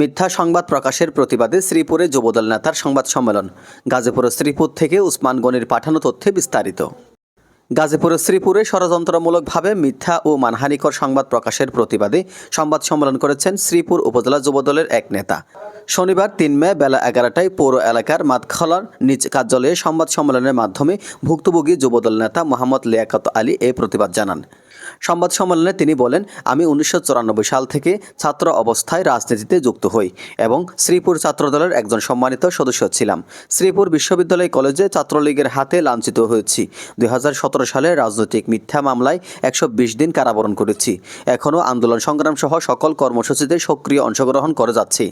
মিথ্যা সংবাদ প্রকাশের প্রতিবাদে শ্রীপুরে যুবদল নেতার সংবাদ সম্মেলন। গাজীপুরের শ্রীপুর থেকে উসমান গনির পাঠানো তথ্যে বিস্তারিত। গাজীপুরের শ্রীপুরে ষড়যন্ত্রমূলকভাবে মিথ্যা ও মানহানিকর সংবাদ প্রকাশের প্রতিবাদে সংবাদ সম্মেলন করেছেন শ্রীপুর উপজেলা যুবদলের এক নেতা। শনিবার তিন মে বেলা এগারোটায় পৌর এলাকার মাতখলার নিজ কার্যালয়ে সংবাদ সম্মেলনের মাধ্যমে ভুক্তভোগী যুবদল নেতা মোহাম্মদ লিয়াকত আলী এই প্রতিবাদ জানান। সংবাদ সম্মেলনে তিনি বলেন, আমি উনিশশো চুরানব্বই সাল থেকে ছাত্র অবস্থায় রাজনীতিতে যুক্ত হই এবং শ্রীপুর ছাত্রদলের একজন সম্মানিত সদস্য ছিলাম। শ্রীপুর বিশ্ববিদ্যালয় কলেজে ছাত্রলীগের হাতে লাঞ্ছিত হয়েছি। দুই হাজার সতেরো সালে রাজনৈতিক মিথ্যা মামলায় একশো বিশ দিন কারাবরণ করেছি। এখনও আন্দোলন সংগ্রাম সহ সকল কর্মসূচিতে সক্রিয় অংশগ্রহণ করে যাচ্ছি।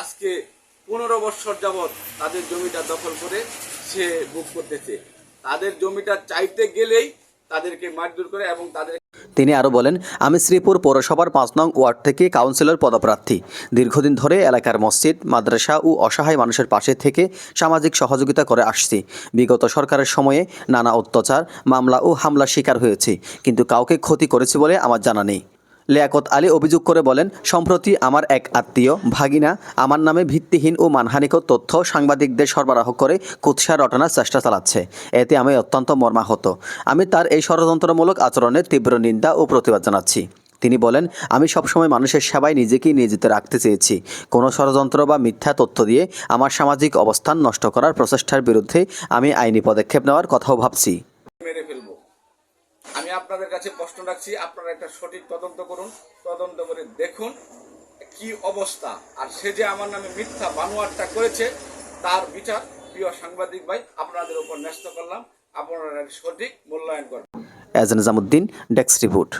আজকে পনেরো বছর যাবৎ তাদের জমিটা দখল করে সে বুক করতেছে। তাদের জমিটা চাইতে গেলেই তাদেরকে মারধর করে এবং তাদের তিনি আরও বলেন, আমি শ্রীপুর পৌরসভার পাঁচ নং ওয়ার্ড থেকে কাউন্সিলর পদপ্রার্থী। দীর্ঘদিন ধরে এলাকার মসজিদ, মাদ্রাসা ও অসহায় মানুষের পাশে থেকে সামাজিক সহযোগিতা করে আসছি। বিগত সরকারের সময়ে নানা অত্যাচার, মামলা ও হামলা শিকার হয়েছি, কিন্তু কাউকে ক্ষতি করেছি বলে আমার জানা নেই। লিয়াকত আলী অভিযোগ করে বলেন, সম্প্রতি আমার এক আত্মীয়, ভাগিনা, আমার নামে ভিত্তিহীন ও মানহানিকর তথ্য সাংবাদিকদের সরবরাহ করে কুৎসা রটনার চেষ্টা চালাচ্ছে। এতে আমি অত্যন্ত মর্মাহত। আমি তার এই ষড়যন্ত্রমূলক আচরণের তীব্র নিন্দা ও প্রতিবাদ জানাচ্ছি। তিনি বলেন, আমি সবসময় মানুষের সেবায় নিজেকেই নিয়োজিত রাখতে চেয়েছি। কোনো ষড়যন্ত্র বা মিথ্যা তথ্য দিয়ে আমার সামাজিক অবস্থান নষ্ট করার প্রচেষ্টার বিরুদ্ধে আমি আইনি পদক্ষেপ নেওয়ার কথাও ভাবছি। আপনাদের কাছে প্রশ্ন রাখছি, আপনারা একটা সঠিক তদন্ত করুন, তদন্ত করে দেখুন কি অবস্থা। আর সে যে আমার নামে মিথ্যা বানোয়ারটা করেছে, তার বিচার প্রিয় সাংবাদিক ভাই, আপনাদের উপর ন্যস্ত করলাম। আপনারা সঠিক মূল্যায়ন করবেন এজ নিজামুদ্দিন ডেক্স রিপোর্ট।